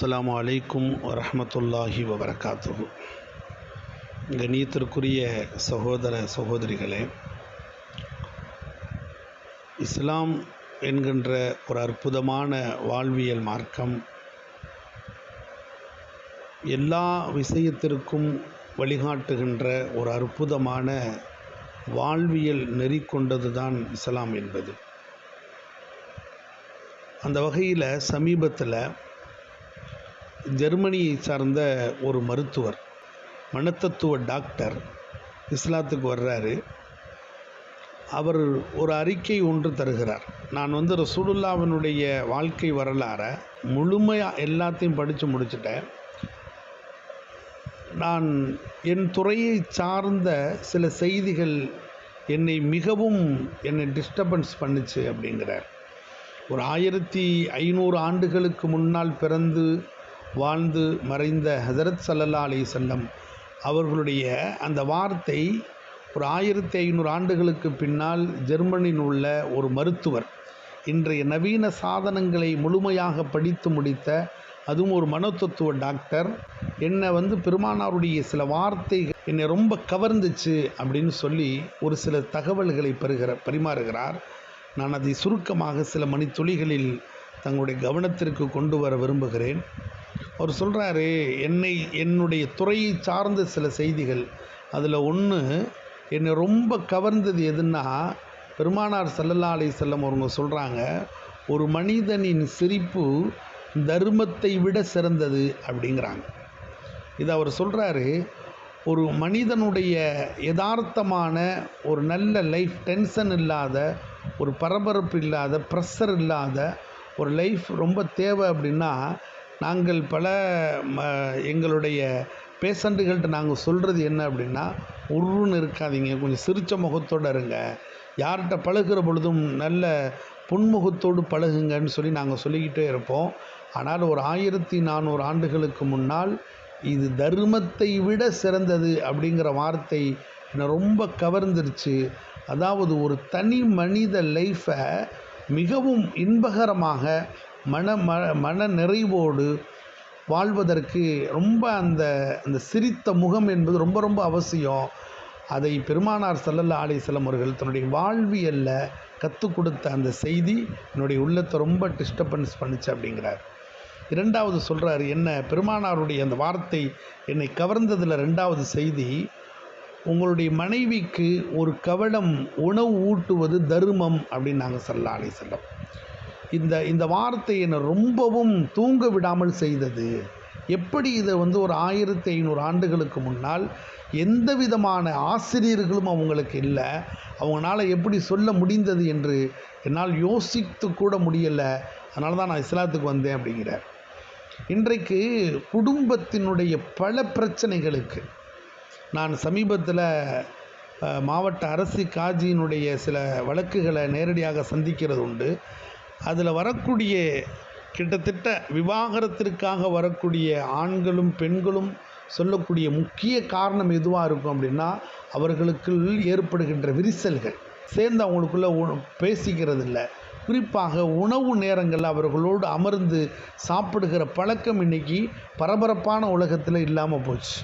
அஸ்ஸலாமு அலைக்கும் வரமத்துல்லாஹி வபரகாத்து கணியத்திற்குரிய சகோதர சகோதரிகளே இஸ்லாம் என்கின்ற ஒரு அற்புதமான வாழ்வியல் மார்க்கம் எல்லா விஷயத்திற்கும் வழிகாட்டுகின்ற ஒரு அற்புதமான வாழ்வியல் நெறி கொண்டது தான் இஸ்லாம் என்பது. அந்த வகையில் சமீபத்தில் ஜெர்மனியை சார்ந்த ஒரு மருத்துவர் மனத்தத்துவ டாக்டர் இஸ்லாத்துக்கு வர்றாரு. அவர் ஒரு அறிக்கை ஒன்று தருகிறார். நான் வந்து ரசூலுல்லாவினுடைய வாழ்க்கை வரலாறை முழுமையாக எல்லாத்தையும் படித்து முடிச்சிட்டேன். நான் என் துறையை சார்ந்த சில செய்திகள் என்னை மிகவும் என்னை டிஸ்டர்பன்ஸ் பண்ணுச்சு அப்படிங்கிறார். ஒரு ஆயிரத்தி ஐநூறு ஆண்டுகளுக்கு முன்னால் பிறந்து வாழ்ந்து மறைந்த ஹசரத் சல்லல்லா அலி செல்லம் அவர்களுடைய அந்த வார்த்தை ஒரு ஆயிரத்தி ஐநூறு ஆண்டுகளுக்கு பின்னால் ஜெர்மனியில் உள்ள ஒரு மருத்துவர். இன்றைய நவீன சாதனங்களை முழுமையாக படித்து முடித்த அதுவும் ஒரு மனோதத்துவ டாக்டர். என்னை வந்து பெருமானாருடைய சில வார்த்தைகள் என்னை ரொம்ப கவர்ந்துச்சு அப்படின்னு சொல்லி ஒரு சில தகவல்களை பெறுகிற பரிமாறுகிறார். நான் அதை சுருக்கமாக சில மணித்துளிகளில் தங்களுடைய கவனத்திற்கு கொண்டு வர விரும்புகிறேன். அவர் சொல்கிறாரு என்னை என்னுடைய துறையை சார்ந்த சில செய்திகள். அதில் ஒன்று என்னை ரொம்ப கவர்ந்தது எதுன்னா பெருமானார் சல்லல்லா அலி செல்லம் அவங்க சொல்கிறாங்க ஒரு மனிதனின் சிரிப்பு தர்மத்தை விட சிறந்தது அப்படிங்கிறாங்க. இது அவர் சொல்கிறாரு ஒரு மனிதனுடைய யதார்த்தமான ஒரு நல்ல லைஃப் டென்ஷன் இல்லாத ஒரு பரபரப்பு இல்லாத ப்ரெஷர் இல்லாத ஒரு லைஃப் ரொம்ப தேவை அப்படின்னா நாங்கள் பல ம எங்களுடைய பேஷண்ட்டுகள்கிட்ட நாங்கள் சொல்கிறது என்ன அப்படின்னா உருன்னு இருக்காதீங்க கொஞ்சம் சிரித்த முகத்தோடு இருங்க. யார்கிட்ட பழகுகிற பொழுதும் நல்ல புன்முகத்தோடு பழகுங்கன்னு சொல்லி நாங்கள் சொல்லிக்கிட்டே இருப்போம். ஆனால் ஒரு ஆயிரத்தி நானூறு ஆண்டுகளுக்கு முன்னால் இது தர்மத்தை விட சிறந்தது அப்படிங்கிற வார்த்தை என்னை ரொம்ப கவர்ந்துருச்சு. அதாவது ஒரு தனி மனித லைஃப்பை மிகவும் இன்பகரமாக மன ம மன நிறைவோடு வாழ்வதற்கு ரொம்ப அந்த அந்த சிரித்த முகம் என்பது ரொம்ப ரொம்ப அவசியம். அதை பெருமானார் சல்லல்லா அலிசல்லம் அவர்கள் தன்னுடைய வாழ்வியலில் கற்றுக் கொடுத்த அந்த செய்தி என்னுடைய உள்ளத்தை ரொம்ப டிஸ்டர்பன்ஸ் பண்ணுச்சு அப்படிங்கிறார். இரண்டாவது சொல்கிறாரு என்ன பெருமானாருடைய அந்த வார்த்தை என்னை கவர்ந்ததில் ரெண்டாவது செய்தி உங்களுடைய மனைவிக்கு ஒரு கவலம் உணவு ஊட்டுவது தர்மம் அப்படின்னு நாங்கள் சல்லா அலி செல்லம் இந்த இந்த வார்த்தை என்னை ரொம்பவும் தூங்க விடாமல் செய்தது. எப்படி இதை வந்து ஒரு ஆயிரத்தி ஐநூறு ஆண்டுகளுக்கு முன்னால் எந்த விதமான ஆசிரியர்களும் அவங்களுக்கு இல்லை அவங்களால எப்படி சொல்ல முடிந்தது என்று என்னால் யோசித்து கூட முடியலை அதனால தான் நான் இஸ்லாத்துக்கு வந்தேன் அப்படிங்கிறார். இன்றைக்கு குடும்பத்தினுடைய பல பிரச்சனைகளுக்கு நான் சமீபத்தில் மாவட்ட அரசு காஜியினுடைய சில வழக்குகளை நேரடியாக சந்திக்கிறது உண்டு. அதில் வரக்கூடிய கிட்டத்தட்ட விவாகரத்திற்காக வரக்கூடிய ஆண்களும் பெண்களும் சொல்லக்கூடிய முக்கிய காரணம் எதுவாக இருக்கும் அப்படின்னா அவர்களுக்குள் ஏற்படுகின்ற விரிசல்கள். சேர்ந்து அவங்களுக்குள்ள பேசிக்கிறது இல்லை குறிப்பாக உணவு நேரங்களில் அவர்களோடு அமர்ந்து சாப்பிடுகிற பழக்கம் இன்றைக்கி பரபரப்பான உலகத்தில் இல்லாமல் போச்சு.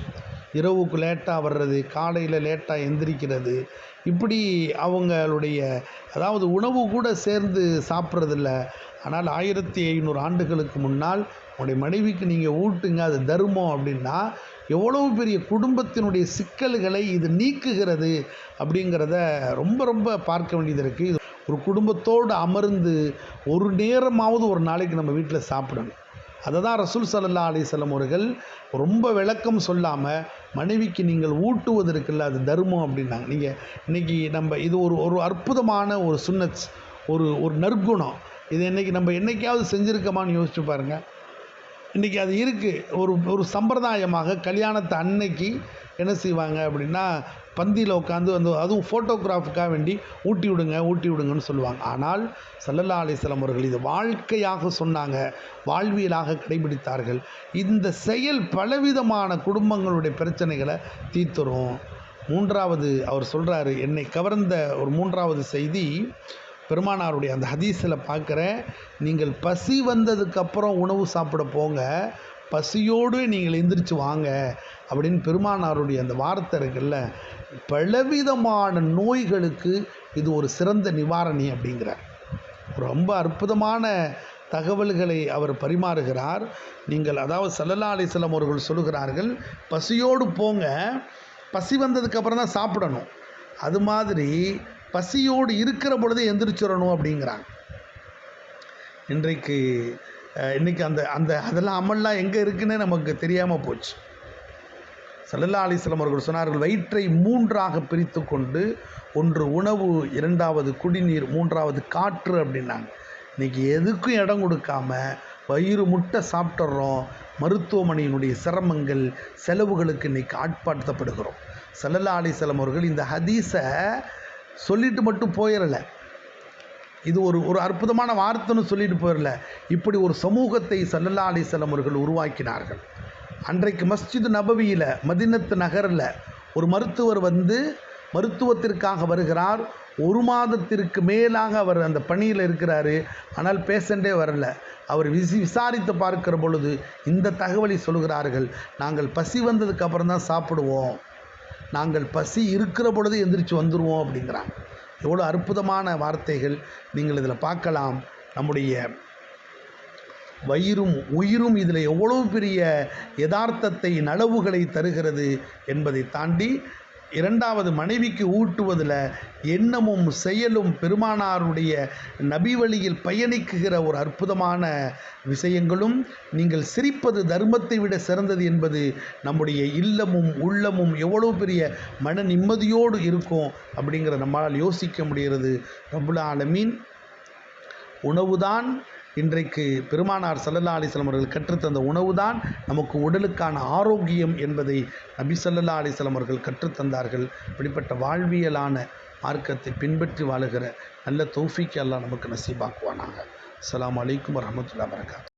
இரவுக்கு லேட்டாக வர்றது காலையில் லேட்டாக எந்திரிக்கிறது இப்படி அவங்களுடைய அதாவது உணவு கூட சேர்ந்து சாப்பிட்றதில்ல. ஆனால் ஆயிரத்தி ஐநூறு ஆண்டுகளுக்கு முன்னால் உங்களுடைய மனைவிக்கு நீங்கள் ஊட்டுங்க அது தர்மம் அப்படின்னா எவ்வளவு பெரிய குடும்பத்தினுடைய சிக்கல்களை இது நீக்குகிறது அப்படிங்கிறத ரொம்ப ரொம்ப பார்க்க வேண்டியது இருக்குது ஒரு குடும்பத்தோடு அமர்ந்து ஒரு நேரமாவது ஒரு நாளைக்கு நம்ம வீட்டில் சாப்பிடணும். அதை தான் ரசூல் சல்லா அலிசல்லம் அவர்கள் ரொம்ப விளக்கம் சொல்லாமல் மனைவிக்கு நீங்கள் ஊட்டுவது இருக்குல்ல அது தர்மம் அப்படின்னாங்க. நீங்கள் இன்றைக்கி நம்ம இது ஒரு ஒரு அற்புதமான ஒரு சுன்னத் ஒரு ஒரு நற்குணம். இது இன்றைக்கி நம்ம என்றைக்காவது செஞ்சுருக்கோமான்னு யோசிச்சு பாருங்கள் இன்றைக்கி அது இருக்குது ஒரு ஒரு சம்பிரதாயமாக கல்யாணத்தை அன்னைக்கு என்ன செய்வாங்க அப்படின்னா பந்தியில் உட்காந்து வந்து அதுவும் ஃபோட்டோகிராஃபுக்காக வேண்டி ஊட்டி விடுங்க ஊட்டி விடுங்கன்னு சொல்லுவாங்க. ஆனால் சல்லல்லா அலிஸ்லாம் அவர்கள் இது வாழ்க்கையாக சொன்னாங்க. வாழ்வியலாக கடைபிடித்தார்கள். இந்த செயல் பலவிதமான குடும்பங்களுடைய பிரச்சனைகளை தீர்த்துரும். மூன்றாவது அவர் சொல்கிறாரு என்னை கவர்ந்த ஒரு மூன்றாவது செய்தி பெருமானாருடைய அந்த ஹதீஸில் பார்க்குறேன் நீங்கள் பசி வந்ததுக்கப்புறம் உணவு சாப்பிட போங்க பசியோடு நீங்கள் எந்திரிச்சு வாங்க அப்படின்னு பெருமானாருடைய அந்த வார்த்தை இருக்குல்ல பலவிதமான நோய்களுக்கு இது ஒரு சிறந்த நிவாரணி அப்படிங்கிறார். ரொம்ப அற்புதமான தகவல்களை அவர் பரிமாறுகிறார். நீங்கள் அதாவது சல்லல்லா அலிஸ்லாம் அவர்கள் சொல்லுகிறார்கள் பசியோடு போங்க பசி வந்ததுக்கப்புறம் தான் சாப்பிடணும். அது மாதிரி பசியோடு இருக்கிற பொழுதே எந்திரிச்சிடணும் அப்படிங்கிறாங்க. இன்றைக்கு இன்றைக்கி அந்த அந்த அதெல்லாம் அமல்லாம் எங்கே இருக்குன்னு நமக்கு தெரியாமல் போச்சு. சல்லல்லா அலிஸ்லாம் அவர்கள் சொன்னார்கள் வயிற்றை மூன்றாக பிரித்து கொண்டு ஒன்று உணவு இரண்டாவது குடிநீர் மூன்றாவது காற்று அப்படின்னாங்க. இன்றைக்கி எதுக்கும் இடம் கொடுக்காம வயிறு முட்டை சாப்பிட்றோம் மருத்துவமனையினுடைய சிரமங்கள் செலவுகளுக்கு இன்றைக்கி ஆட்படுத்தப்படுகிறோம். சல்லல்லா அலிஸ்லாம் அவர்கள் இந்த ஹதீஸை சொல்லிட்டு மட்டும் போயிடலை இது ஒரு ஒரு அற்புதமான வார்த்தைன்னு சொல்லிட்டு போயிடல இப்படி ஒரு சமூகத்தை சல்லல்லா அலிசல்லம் அவர்கள் உருவாக்கினார்கள். அன்றைக்கு மஸ்ஜித் நபவியில் மதினத்து நகரில் ஒரு மருத்துவர் வந்து மருத்துவத்திற்காக வருகிறார். ஒரு மாதத்திற்கு மேலாக அவர் அந்த பணியில் இருக்கிறாரு. ஆனால் பேஷண்ட்டே வரல. அவர் விசி விசாரித்து பார்க்கிற பொழுது இந்த தகவலை சொல்கிறார்கள். நாங்கள் பசி வந்ததுக்கு அப்புறம் தான் சாப்பிடுவோம். நாங்கள் பசி இருக்கிற பொழுது எந்திரிச்சு வந்துடுவோம் அப்படிங்கிறாங்க எவ்வளோ அற்புதமான வார்த்தைகள் நீங்கள் இதில் பார்க்கலாம். நம்முடைய வயிறும் உயிரும் இதில் எவ்வளவு பெரிய யதார்த்தத்தை நனவுகளை தருகிறது என்பதை தாண்டி இரண்டாவது மனைவிக்கு ஊட்டுவதில் எண்ணமும் செயலும் பெருமானாருடைய நபி வழியில் பயணிக்குகிற ஒரு அற்புதமான விஷயங்களும் நீங்கள் சிரிப்பது தர்மத்தை விட சிறந்தது என்பது நம்முடைய இல்லமும் உள்ளமும் எவ்வளோ பெரிய மன நிம்மதியோடு இருக்கும் அப்படிங்கிற நம்மளால் யோசிக்க முடிகிறது. ரபுல் ஆலமீன் உணவுதான் இன்றைக்கு பெருமானார் சல்லல்லா அலிஸ்லாம் அவர்கள் கற்றுத்தந்த உணவுதான் நமக்கு உடலுக்கான ஆரோக்கியம் என்பதை நபி சல்லல்லா அலைஹி அவர்கள் கற்றுத்தந்தார்கள் இப்படிப்பட்ட வாழ்வியலான மார்க்கத்தை பின்பற்றி வாழுகிற நல்ல தௌஃபீக் எல்லாம் நமக்கு நசீபாக்குவானாங்க அஸ்ஸலாமு அலைக்கும் வரஹ்மத்துல்லாஹி வரகாத்